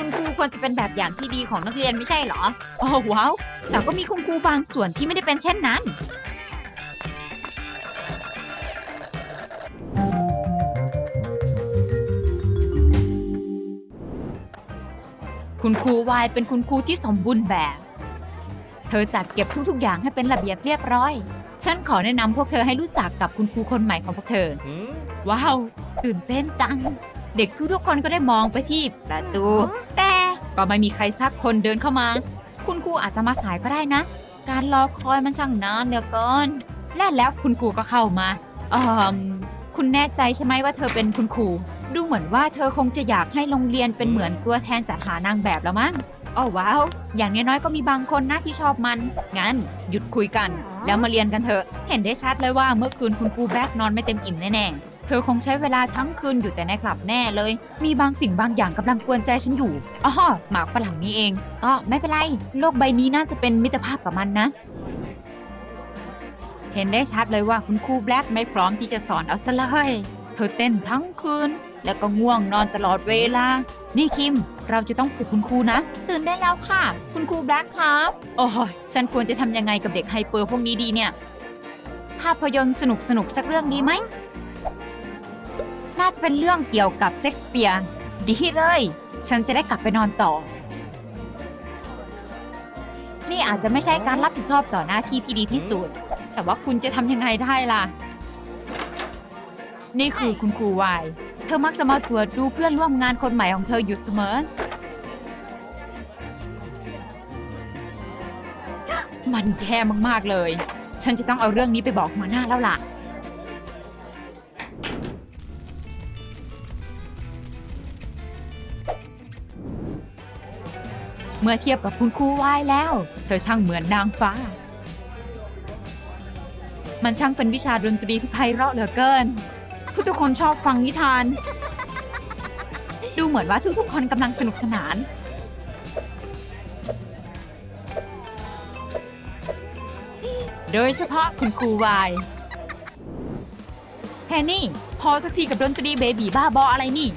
คุณครูควรจะเป็นแบบอย่างที่ดีของนักเรียนไม่ใช่เหรออ๋อว้าวแต่ก็มีคุณครูบางส่วนที่ไม่ได้เป็นเช่นนั้น คุณครูวายเป็นคุณครูที่สมบูรณ์แบบ เธอจัดเก็บทุกๆ อย่างให้เป็นระเบียบเรียบร้อย ฉันขอแนะนำพวกเธอให้รู้จักกับคุณครูคนใหม่ของพวกเธอ ว้าว ตื่นเต้นจัง เด็กทุกๆคนก็ได้มองไปที่ประตู แต่ก็ไม่มีใครสักคนเดินเข้ามา คุณครูอาจจะมาสายก็ได้นะ การรอคอยมันช่างนานเหลือเกินและแล้วคุณครูก็เข้ามาอืมคุณแน่ใจใช่ไหมว่าเธอเป็นคุณครู ดูเหมือนว่าเธอคงจะอยากให้โรงเรียนเป็นเหมือนตัวแทนจัดหานางแบบแล้วมั้งอ้อว้าว อย่างน้อยๆก็มีบางคนนะที่ชอบมัน งั้นหยุดคุยกัน แล้วมาเรียนกันเถอะ เห็นได้ชัดเลยว่าเมื่อคืนคุณครูแบล็กนอนไม่เต็มอิ่มแน่ๆ เธอคงใช้เวลาทั้งคืนอยู่แต่ในคลับแน่เลย มีบางสิ่งบางอย่างกำลังกวนใจฉันอยู่อ๋อหมากฝรั่งนี้เอง ก็ไม่เป็นไร โลกใบนี้น่าจะเป็นมิตรภาพกับมันนะ เห็นได้ชัดเลยว่าคุณครูแบล็กไม่พร้อมที่จะสอนเอาซะเลยเธอเต้นทั้งคืน แล้วก็ง่วงนอนตลอดเวลา นี่คิม เราจะต้องปลุกคุณครูนะ ตื่นได้แล้วค่ะ คุณครูแบล็กครับ โอ้ยฉันควรจะทำยังไงกับเด็กไฮเปอร์พวกนี้ดีเนี่ย ภาพยนตร์สนุกสนุกๆสักเรื่องดีไหม น่าจะเป็นเรื่องเกี่ยวกับเซ็กสเปียร์ดีเลย ฉันจะได้กลับไปนอนต่อ นี่อาจจะไม่ใช่การรับผิดชอบต่อหน้าที่ที่ดีที่สุด แต่ว่าคุณจะทำยังไงได้ล่ะ นี่คือคุณครูวายเธอมักจะมาตรวจดูเพื่อนร่วมงานคนใหม่ของเธออยู่เสมอ มันแย่มากๆเลย ฉันจะต้องเอาเรื่องนี้ไปบอกหัวหน้าแล้วล่ะ เมื่อเทียบกับคุณครูวายแล้ว เธอช่างเหมือนนางฟ้า มันช่างเป็นวิชาดนตรีที่ไพเราะเหลือเกิน ทุกๆคนชอบฟังนิทาน ดูเหมือนว่าทุกๆคนกำลังสนุกสนาน โดยเฉพาะคุณครูวายแฮนนี่ พอสักทีกับดนตรีเบบีบ้าบออะไรนี่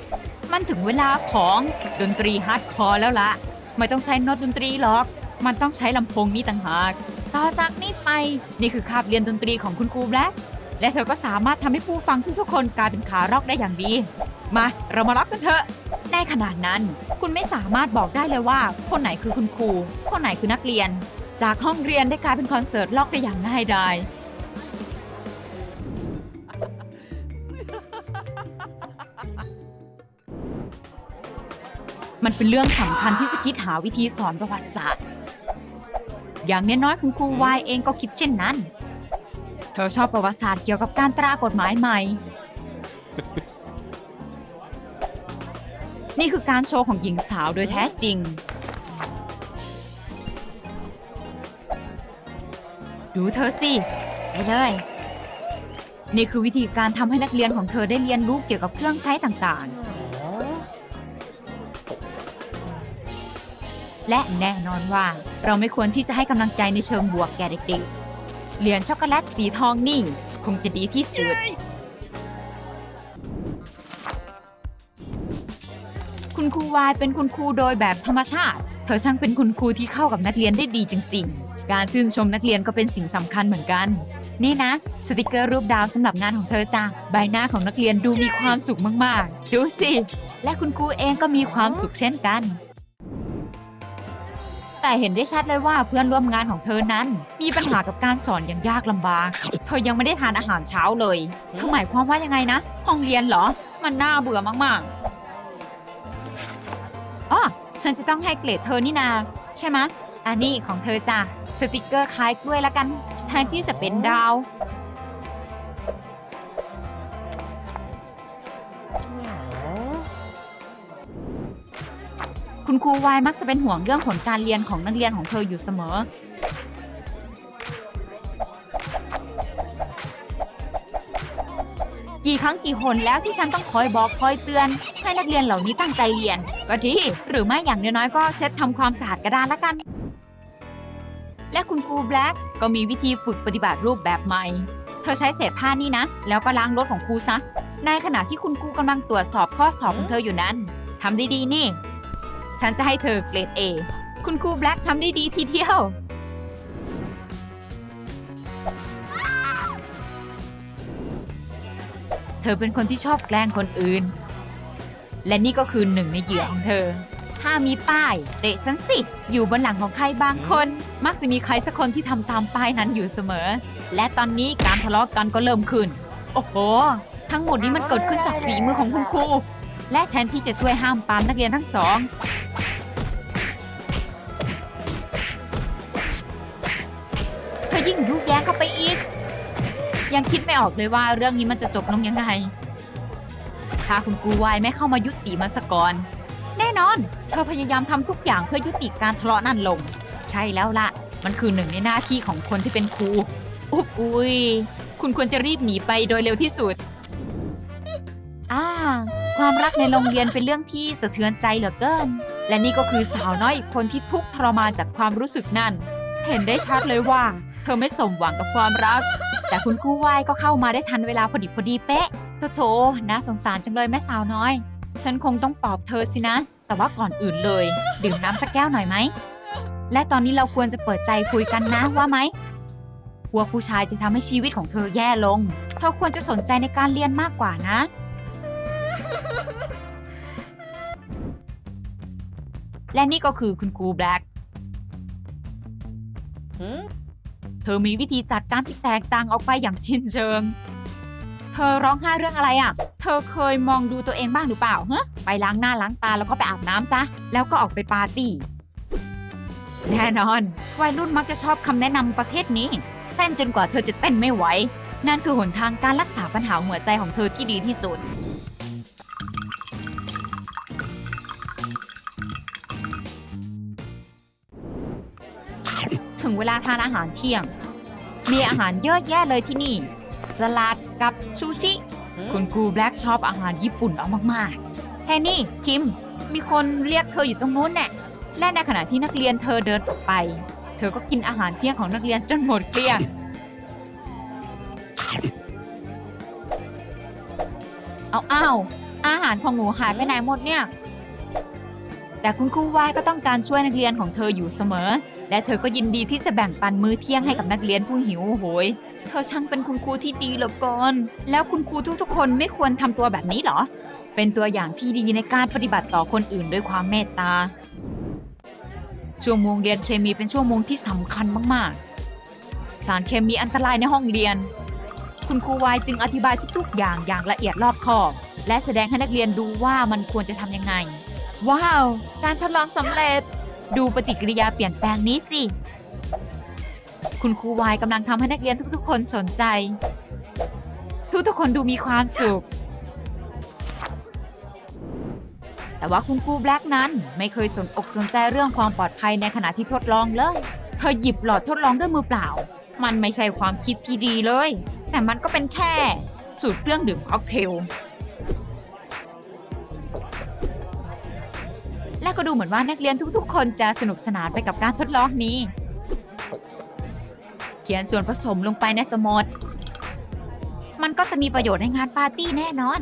มันถึงเวลาของดนตรีฮาร์ดคอร์แล้วละ ไม่ต้องใช้โน้ตดนตรีหรอก มันต้องใช้ลำโพงนี้ต่างหาก ต่อจากนี้ไปนี่คือคาบเรียนดนตรีของคุณครูแบล็กและเธอก็สามารถทำให้ผู้ฟังทุกๆคนกลายเป็นขาร็อกได้อย่างดี มา เรามาร็อกกันเถอะในขนาดนั้น คุณไม่สามารถบอกได้เลยว่า คนไหนคือคุณครู คนไหนคือนักเรียน จากห้องเรียนได้กลายเป็นคอนเสิร์ตล็อกได้อย่างง่ายดาย มันเป็นเรื่องสำคัญที่จะคิดหาวิธีสอนประวัติศาสตร์ อย่างน้อยๆคุณครูวายเองก็คิดเช่นนั้น เธอชอบประวัติศาสตร์เกี่ยวกับการตรากฎหมายใหม่ นี่คือการโชว์ของหญิงสาวโดยแท้จริง ดูเธอสิไปเลย นี่คือวิธีการทำให้นักเรียนของเธอได้เรียนรู้เกี่ยวกับเครื่องใช้ต่างๆ และแน่นอนว่าเราไม่ควรที่จะให้กำลังใจในเชิงบวกแก่เด็กๆ เหรียญช็อกโกแลตสีทองนี่ คงจะดีที่สุด คุณครูวายเป็นคุณครูโดยแบบธรรมชาติ เธอช่างเป็นคุณครูที่เข้ากับนักเรียนได้ดีจริง ๆ การชื่นชมนักเรียนก็เป็นสิ่งสำคัญเหมือนกัน นี่นะ สติกเกอร์รูปดาวสำหรับงานของเธอจ้ะใบหน้าของนักเรียนดูมีความสุขมากๆ ดูสิ และคุณครูเองก็มีความสุขเช่นกัน แต่เห็นได้ชัดเลยว่าเพื่อนร่วมงานของเธอนั้น มีปัญหากับการสอนอย่างยากลำบาก เธอยังไม่ได้ทานอาหารเช้าเลยเธอหมายความว่ายังไงนะ ห้องเรียนเหรอ มันน่าเบื่อมากๆอ๋อฉันจะต้องให้เกรดเธอนี่นา ใช่ไหมอันนี้ของเธอจ้ะสติกเกอร์คล้ายกล้วยละกันแทนที่จะเป็นดาว คุณครูวายมักจะเป็นห่วงเรื่องผลการเรียนของนักเรียนของเธออยู่เสมอ กี่ครั้งกี่หนแล้วที่ฉันต้องคอยบอกคอยเตือน ให้นักเรียนเหล่านี้ตั้งใจเรียน ก็ดี หรือไม่อย่างน้อยๆก็เช็ดทำความสะอาดกระดานละกัน และคุณครูแบล็กก็มีวิธีฝึกปฏิบัติรูปแบบใหม่ เธอใช้เศษผ้านี่นะ แล้วก็ล้างรถของครูซะในขณะที่คุณครูกำลังตรวจสอบข้อสอบของเธออยู่นั้นทำได้ดีนี่ ฉันจะให้เธอเกรด A คุณครูแบล็กทำได้ดีทีเดียว เธอเป็นคนที่ชอบแกล้งคนอื่น และนี่ก็คือหนึ่งในเหยื่อของเธอ ถ้ามีป้ายเตะฉันสิ อยู่บนหลังของใครบางคน มักจะมีใครสักคนที่ทำตามป้ายนั้นอยู่เสมอ และตอนนี้การทะเลาะกันก็เริ่มขึ้น โอ้โห ทั้งหมดนี้มันเกิดขึ้นจากฝีมือของคุณครูและแทนที่จะช่วยห้ามปามนักเรียนทั้งสอง ยิ่งยุแย้งเข้าไปอีก ยังคิดไม่ออกเลยว่าเรื่องนี้มันจะจบลงยังไง ถ้าคุณครูวายไม่เข้ามายุติมันสะก่อน แน่นอน เธอพยายามทำทุกอย่างเพื่อยุติการทะเลาะนั่นลง ใช่แล้วล่ะ มันคือหนึ่งในหน้าที่ของคนที่เป็นครู อุ๊บอุ้ย คุณควรจะรีบหนีไปโดยเร็วที่สุด อ่า ความรักในโรงเรียนเป็นเรื่องที่สะเทือนใจเหลือเกิน และนี่ก็คือสาวน้อยอีกคนที่ทุกข์ทรมานจากความรู้สึกนั่น เห็นได้ชัดเลยว่า เธอไม่สมหวังกับความรัก แต่คุณครูวายก็เข้ามาได้ทันเวลาพอดีพอดีเป๊ะโถโถน่าสงสารจังเลยแม่สาวน้อย ฉันคงต้องปลอบเธอสินะ แต่ว่าก่อนอื่นเลย ดื่มน้ำสักแก้วหน่อยไหม และตอนนี้เราควรจะเปิดใจคุยกันนะว่าไหมกลัวผู้ชายจะทำให้ชีวิตของเธอแย่ลง เธอควรจะสนใจในการเรียนมากกว่านะและนี่ก็คือคุณครูแบล็ก เธอมีวิธีจัดการที่แตกต่างออกไปอย่างสิ้นเชิง เธอร้องไห้เรื่องอะไรอะ เธอเคยมองดูตัวเองบ้างหรือเปล่าเฮะไปล้างหน้าล้างตาแล้วก็ไปอาบน้ำซะ แล้วก็ออกไปปาร์ตี้ แน่นอน วัยรุ่นมักจะชอบคำแนะนำประเภทนี้ เต้นจนกว่าเธอจะเต้นไม่ไหว นั่นคือหนทางการรักษาปัญหาหัวใจของเธอที่ดีที่สุด ถึงเวลาทานอาหารเที่ยง มีอาหารเยอะแยะเลยที่นี่ สลัดกับซูชิ คุณครูแบล็กชอบอาหารญี่ปุ่นเอามากๆแฮนนี่ คิม มีคนเรียกเธออยู่ตรงนู้นแน่และในขณะที่นักเรียนเธอเดินออกไป เธอก็กินอาหารเที่ยงของนักเรียนจนหมดเกลี้ยงเอาอ้าวอาหารของหนูหายไปไหนหมดเนี่ย แต่คุณครูวายก็ต้องการช่วยนักเรียนของเธออยู่เสมอ และเธอก็ยินดีที่จะแบ่งปันมื้อเที่ยงให้กับนักเรียนผู้หิวโหย เธอช่างเป็นคุณครูที่ดีเหลือเกินแล้วคุณครูทุกๆ คนไม่ควรทำตัวแบบนี้หรอ เป็นตัวอย่างที่ดีในการปฏิบัติต่อคนอื่นด้วยความเมตตา ชั่วโมงเรียนเคมีเป็นชั่วโมงที่สำคัญมากๆ สารเคมีอันตรายในห้องเรียน คุณครูวายจึงอธิบายทุกๆ อย่างอย่างละเอียดรอบคอบ และแสดงให้นักเรียนดูว่ามันควรจะทำยังไง ว้าว การทดลองสำเร็จ ดูปฏิกิริยาเปลี่ยนแปลงนี้สิ คุณครูวายกำลังทำให้นักเรียนทุกๆ คนสนใจ ทุกๆ คนดูมีความสุข แต่ว่าคุณครูแบล็กนั้นไม่เคยสนอกสนใจเรื่องความปลอดภัยในขณะที่ทดลองเลย เธอหยิบหลอดทดลองด้วยมือเปล่า มันไม่ใช่ความคิดที่ดีเลย แต่มันก็เป็นแค่สูตรเครื่องดื่มค็อกเทล และก็ดูเหมือนว่านักเรียนทุกๆ คนจะสนุกสนานไปกับการทดลองนี้ เขียนส่วนผสมลงไปในสมุดมันก็จะมีประโยชน์ในงานปาร์ตี้แน่นอน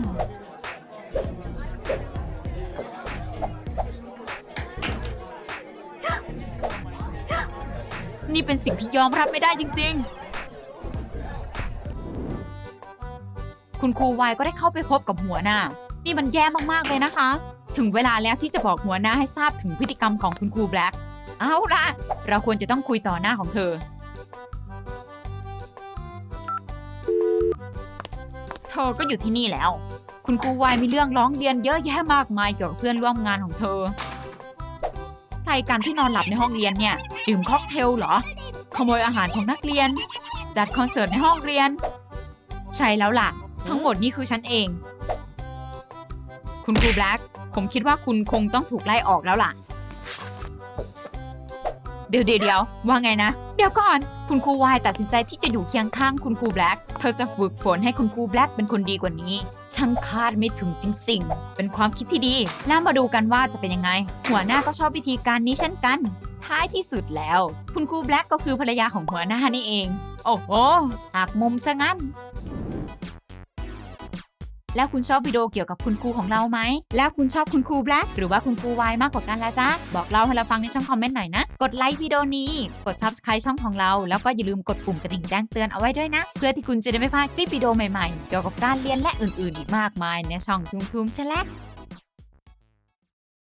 นี่เป็นสิ่งที่ยอมรับไม่ได้จริง ๆ คุณครูวายก็ได้เข้าไปพบกับหัวหน้า นี่มันแย่มากๆเลยนะคะ ถึงเวลาแล้วที่จะบอกหัวหน้าให้ทราบถึงพฤติกรรมของคุณครูแบล็กเอาล่ะ เราควรจะต้องคุยต่อหน้าของเธอ เธอก็อยู่ที่นี่แล้ว คุณครูวายมีเรื่องร้องเรียนเยอะแยะมากมายเกี่ยวกับเพื่อนร่วมงานของเธอใครกันที่นอนหลับในห้องเรียนเนี่ย ดื่มค็อกเทลเหรอ ขโมยอาหารของนักเรียน จัดคอนเสิร์ตในห้องเรียน ใช่แล้วล่ะ ทั้งหมดนี่คือฉันเอง คุณครูแบล็ก ผมคิดว่าคุณคงต้องถูกไล่ออกแล้วล่ะ เดี๋ยวเดี๋ยววว่าไงนะ เดี๋ยวก่อน คุณครูวายตัดสินใจที่จะอยู่เคียงข้างคุณครูแบล็กเธอจะฝึกฝนให้คุณครูแบล็กเป็นคนดีกว่านี้ ช่างคาดไม่ถึงจริง ๆ เป็นความคิดที่ดี แล้วมาดูกันว่าจะเป็นยังไง หัวหน้าก็ชอบวิธีการนี้เช่นกัน ท้ายที่สุดแล้ว คุณครูแบล็กก็คือภรรยาของหัวหน้านี่เอง โอ้โหหักมุมซะงั้น แล้วคุณชอบวิดีโอเกี่ยวกับคุณครูของเราไหม แล้วคุณชอบคุณครูแบล็กหรือว่าคุณครูวายมากกว่ากันละจ๊ะ บอกเราให้เราฟังในช่องคอมเมนต์หน่อยนะ กดไลค์วิดีโอนี้ กด subscribe ช่องของเรา แล้วก็อย่าลืมกดปุ่มกระดิ่งแจ้งเตือนเอาไว้ด้วยนะ เพื่อที่คุณจะได้ไม่พลาดคลิปวิดีโอใหม่ๆ เกี่ยวกับการเรียนและอื่นๆ อีกมากมายในช่องทุมๆใช่แล้ว